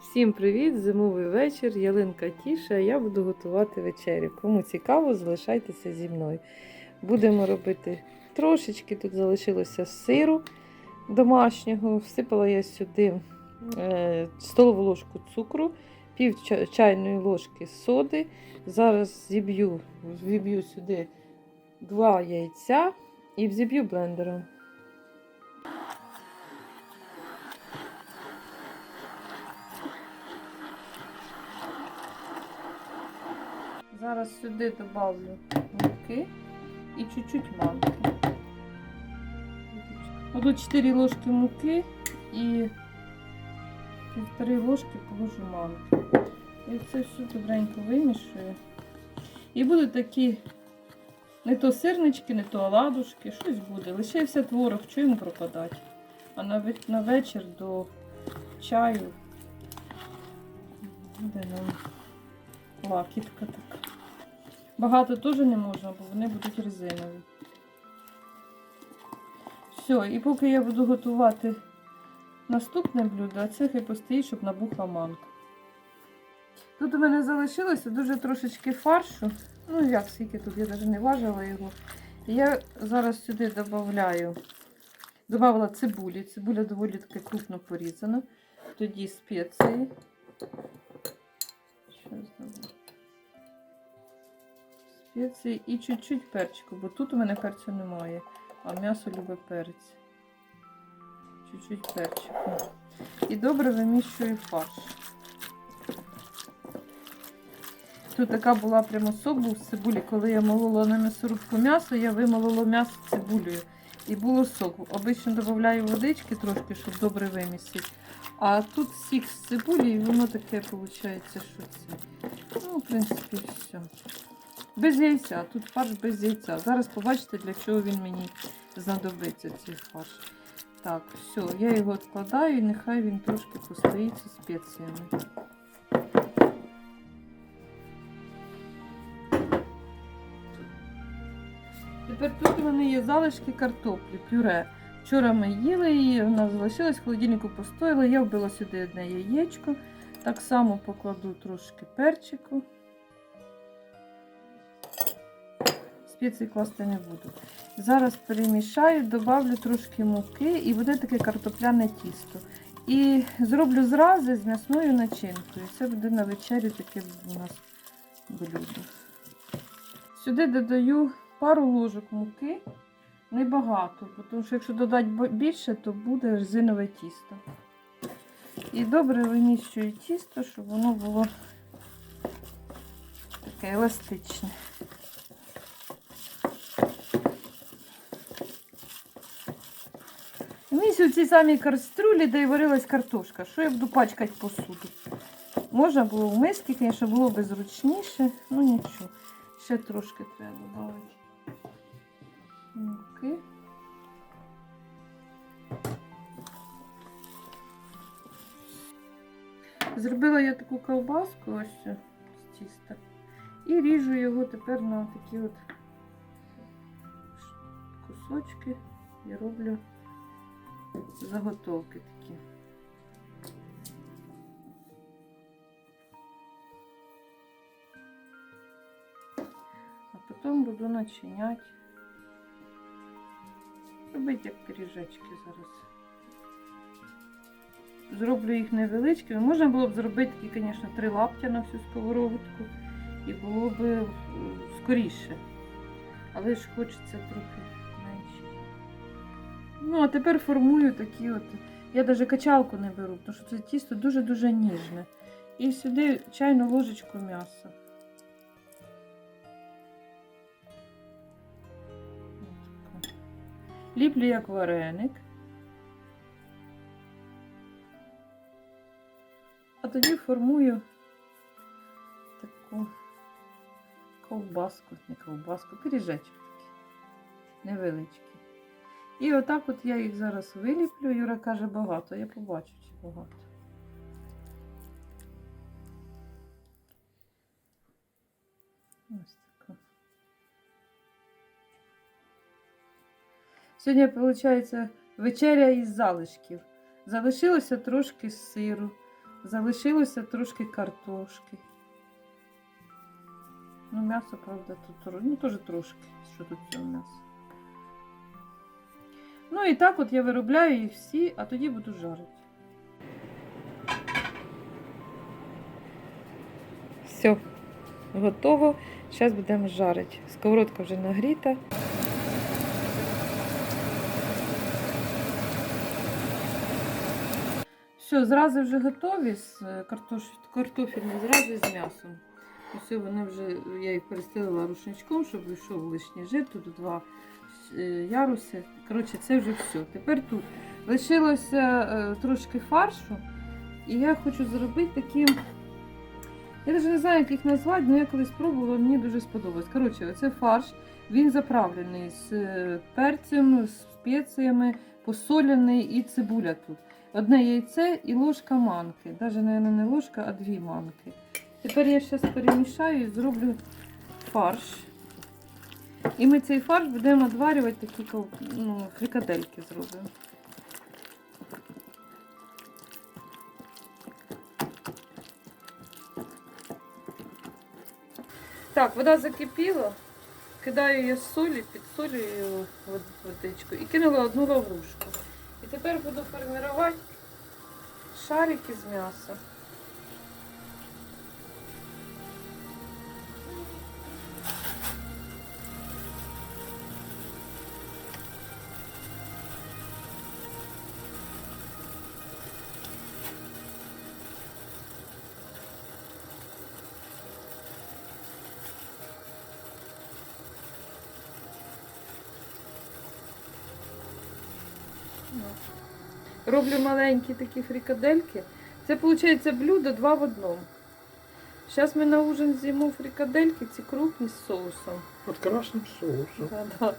Всім привіт! Зимовий вечір, ялинка тіша. Я буду готувати вечерю. Кому цікаво, залишайтеся зі мною. Будемо робити трошечки, тут залишилося сиру домашнього. Всипала я сюди е, столову ложку цукру, пів чайної ложки соди. Зараз зіб'ю, сюди два яйця і взіб'ю блендером. Зараз сюди добавлю муки і чуть-чуть манки. Тут 4 ложки муки і півтори ложки положу манки. І це все добренько вимішую. І будуть такі не то сирнички, не то оладушки, щось буде. Лишився творог, що йому пропадати. А на вечір до чаю буде нам лакітка така. Багато теж не можна, бо вони будуть резинові. Все, і поки я буду готувати наступне блюдо, а це хай постоїть, щоб набухла манка. Тут у мене залишилося дуже трошечки фаршу. Ну як скільки тут, я навіть не важила його. Я зараз сюди додаю, додавала цибулі. Цибуля доволі таки крупно порізана. Тоді спеції. Що забула? Спеції і чуть-чуть перчику, бо тут у мене перцю немає, а м'ясо любить перець. Чуть-чуть перчику. І добре вимішую фарш. Тут така була прямо сок був з цибулі. Коли я молола на м'ясорубку м'ясо, я вимолола м'ясо цибулею. І було сок. Обично додаю водички трошки, щоб добре вимісити. А тут сік з цибулі, і воно таке виходить, що це. Ну, в принципі, все. Без яйця. Тут фарш без яйця. Зараз побачите, для чого він мені знадобиться, цей фарш. Так, все, я його відкладаю і нехай він трошки постоїть зі спеціями. Тепер тут у мене є залишки картоплі, пюре. Вчора ми їли її, вона залишилась, в холодильнику постояла. Я вбила сюди одне яєчко. Так само покладу трошки перчику. Спеції класти не буду. Зараз перемішаю, додавлю трошки муки і буде таке картопляне тісто. І зроблю зрази з м'ясною начинкою. Це буде на вечерю таке у нас блюдо. Сюди додаю пару ложок муки, небагато, тому що якщо додати більше, то буде резинове тісто. І добре виміщую тісто, щоб воно було таке еластичне. Місяць у цій самій каструлі, де й варилась картошка. Що я буду пачкати посуду? Можна було в миски, звісно, було б зручніше, ну нічого. Ще трошки треба додати. Муки. Зробила я таку ковбаску ось з тіста. І ріжу його тепер на такі от кусочки і роблю заготовки такі. А потім буду начиняти. Робити як пиріжечки зараз. Зроблю їх невеличкими. Можна було б зробити такі, звісно, три лаптя на всю сковородку. І було б е, скоріше. Але ж хочеться трохи. Ну, а тепер формую такі от. Я навіть качалку не беру, тому що це тісто дуже-дуже ніжне. І сюди чайну ложечку м'яса. Ліплю як вареник. А тоді формую таку ковбаску, не ковбаску, пиріжечок такий невеличкий. І отак от я їх зараз виліплю. Юра каже, багато. Я побачу, чи багато. Ось така. Сьогодні, виходить, вечеря із залишків. Залишилося трошки сиру. Залишилося трошки картошки. Ну, м'ясо, правда, тут ну, теж трошки, що тут цього м'яса. Ну і так от я виробляю їх всі, а тоді буду жарити. Все, готово. Зараз будемо жарити. Сковородка вже нагріта. Все, зрази вже готові з е, картофельні зрази з м'ясом. Ось вони вже, я їх перестелила рушничком, щоб вийшов лишній жир. Тут два яруси. Коротше, це вже все. Тепер тут лишилося е, трошки фаршу. І я хочу зробити такі. Я навіть не знаю, як їх назвати, але я колись спробувала, мені дуже сподобалось. Коротше, оце фарш, він заправлений з е, перцем, з спеціями, посоляний і цибуля тут. Одне яйце і ложка манки. Навіть, мабуть, не ложка, а дві манки. Тепер я зараз перемішаю і зроблю фарш. І ми цей фарш будемо відварювати такі ну, фрикадельки зробимо. Так, вода закипіла. Кидаю я солі, підсолюю водичку і кинула одну лаврушку. І тепер буду формувати шарики з м'яса. Роблю маленькі такі фрикадельки. Це виходить блюдо два в одному. Зараз ми на ужин з'їмо фрикадельки, ці крупні з соусом. Под красним соусом. Да-да.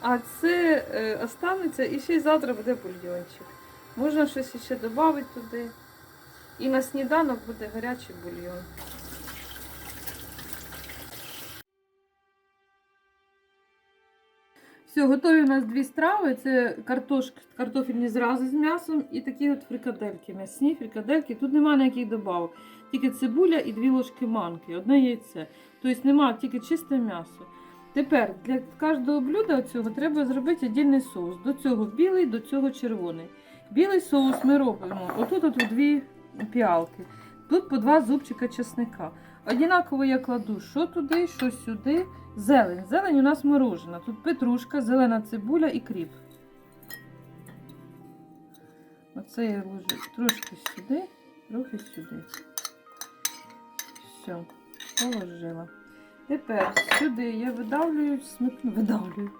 А це е, останеться і ще й завтра буде бульйончик. Можна щось ще додати туди. І на сніданок буде гарячий бульйон. Все, готові у нас дві страви. Це картошки, картофельні зрази з м'ясом і такі от фрикадельки. М'ясні фрикадельки. Тут немає ніяких добавок. Тільки цибуля і дві ложки манки, одне яйце. Тобто немає тільки чисте м'ясо. Тепер для кожного блюда цього треба зробити віддільний соус. До цього білий, до цього червоний. Білий соус ми робимо. Отут от у дві піалки. Тут по два зубчика чесника. Однаково я кладу що туди, що сюди. Зелень. Зелень у нас морожена. Тут петрушка, зелена цибуля і кріп. Оце я ложу трошки сюди, трохи сюди. Все, положила. Тепер сюди я видавлюю сметану. Видавлюю.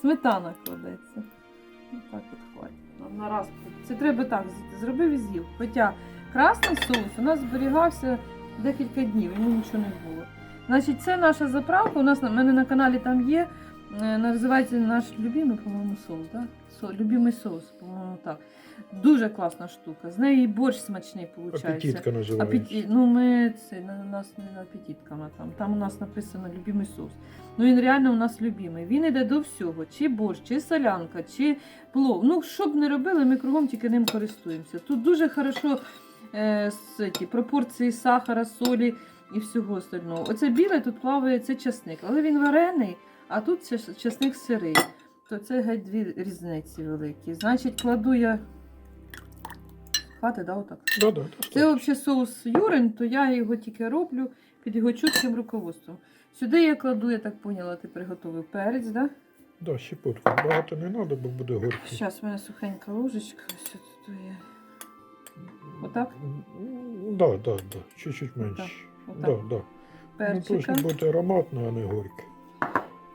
Сметана кладеться. Отак от хватить. На- На раз. Це треба так зробив і з'їв. Хоча красний соус у нас зберігався декілька днів, йому нічого не було. Значить, це наша заправка. У нас на мене на каналі там є. е, Називається наш любимий, по-моєму, соус. Да? Со, любимий соус, по-моєму, так. Дуже класна штука. З неї борщ смачний виходить. Апетитка називається. Апеті... Ну, ми це у нас не апетитка там. Там у нас написано любимий соус. Ну він реально у нас любимий. Він йде до всього: чи борщ, чи солянка, чи плов. Ну, що б не робили, ми кругом тільки ним користуємося. Тут дуже хорошо е, ті, пропорції сахара, солі і всього остального. Оце біле тут плаває це часник, але він варений, а тут часник сирий. То це геть дві різниці великі. Значить, кладу я. Хватить, да, отак? Да, да, Це взагалі соус юрень, то я його тільки роблю під його чутким руководством. Сюди я кладу, я так поняла, ти приготував перець, да? да, щепотку. Багато не треба, бо буде горький. Зараз в мене сухенька ложечка, ось тут є. Отак? Да, да, да. Чуть-чуть менше. Отак. Да, да. Ну, Перчика. должно бути ароматно, а не горьке.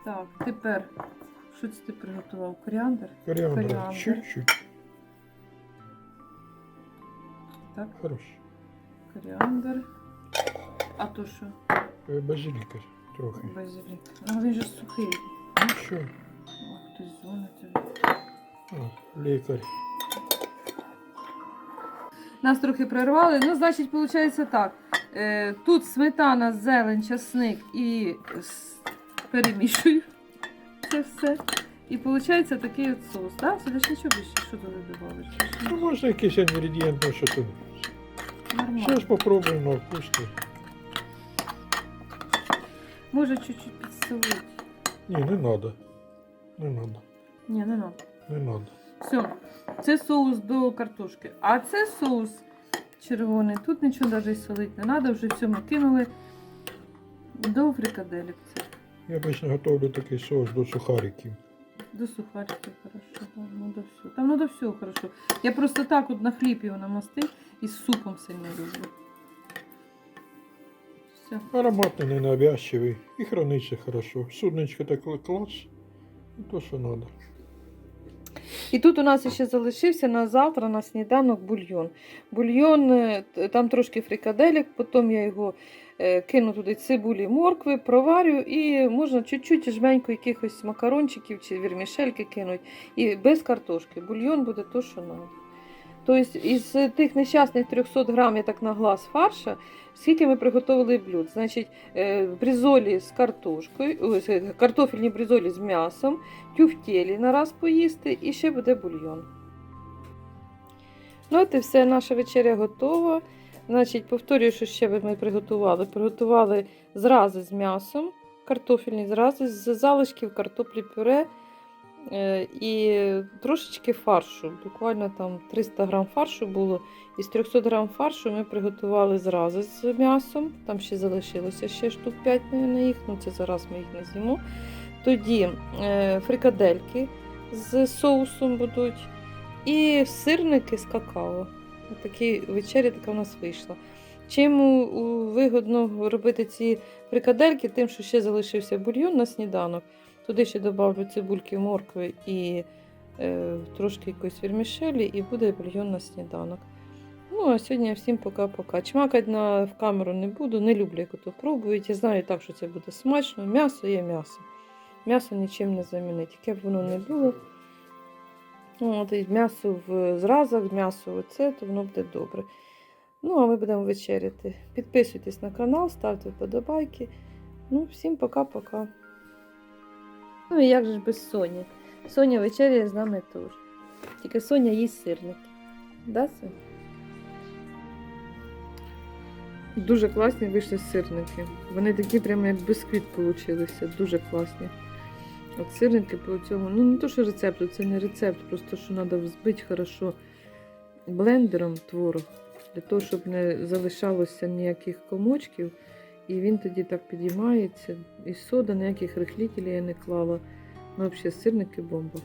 Так, тепер, що це ти приготував? Коріандр? Коріандр. Коріандр. Чуть-чуть. Так, Хорош. коріандр. А то що? Е, Базиліка трохи. Базилік. Ну він же сухий. Ну що? О, хтось дзвонить. Лікар. Нас трохи прервали. Ну, значить, виходить так. Е, тут сметана, зелень, часник і перемішую це все. І виходить такий от соус. Так? Сюди ж нічого більше, що туди додавиш? Ну, можна якийсь інгредієнт, ну що тут. Нормально. Все ж попробуємо на Може чуть-чуть підсолити. Ні, не треба. Не треба. Ні, не треба. Не треба. Все, це соус до картошки. А це соус червоний. Тут нічого навіть солити не треба, вже все ми кинули до фрикаделек. Я обично готовлю такий соус до сухариків. до сухариків хорошо. Ну до всього. Там ну до всього хорошо. Я просто так от на хліб його намастив і з супом сильно люблю. Все. Ароматний, ненавязчивий і храниться хорошо. Судничка так клас. І то, що треба. І тут у нас ще залишився на завтра на сніданок бульйон. Бульйон, е, там трошки фрикаделік, потім я його е, кину туди цибулі, моркви, проварю і можна чуть-чуть жменьку якихось макарончиків чи вірмішельки кинуть. І без картошки. Бульйон буде то, що треба. Тобто із тих нещасних 300 грам, я так на глаз фарша, скільки ми приготували блюд? Значить, е, бризолі з картошкою, е, картофельні бризолі з м'ясом, тюфтєлі на раз поїсти і ще буде бульйон. Ну, от і все, наша вечеря готова. Значить, повторюю, що ще ми приготували. Приготували зрази з м'ясом, картофельні зрази, з залишків картоплі пюре і трошечки фаршу. Буквально там 300 грам фаршу було. Із 300 грам фаршу ми приготували зрази з м'ясом. Там ще залишилося ще штук 5 на їх, ну це зараз ми їх не з'їмо. Тоді е, фрикадельки з соусом будуть. І сирники з какао. Такі вечеря така у нас вийшла. Чим вигодно робити ці фрикадельки, тим, що ще залишився бульйон на сніданок. Туди ще додавлю цибульки, моркви і е, трошки якоїсь вірмішелі, і буде бульйон на сніданок. Ну, а сьогодні всім пока-пока. Чмакать на, в камеру не буду, не люблю, як ото пробують. Я знаю так, що це буде смачно. М'ясо є м'ясо. М'ясо нічим не замінить, яке б воно не було. Ну, От, м'ясо в зразах, м'ясо оце, то воно буде добре. Ну, а ми будемо вечеряти. Підписуйтесь на канал, ставте вподобайки. Ну, всім пока-пока. Ну і як же ж без Соні? Соня вечеряє з нами теж. Тільки Соня їсть сирники. Да, Соня? Дуже класні вийшли сирники. Вони такі прямо як бісквіт получилися. Дуже класні. От сирники по цьому, ну не то, що рецепту, це не рецепт, просто що треба взбити хорошо блендером творог, для того, щоб не залишалося ніяких комочків. І він тоді так підіймається. І сода, ніяких рихлітелів я не клала. Ну, взагалі, сирники бомба.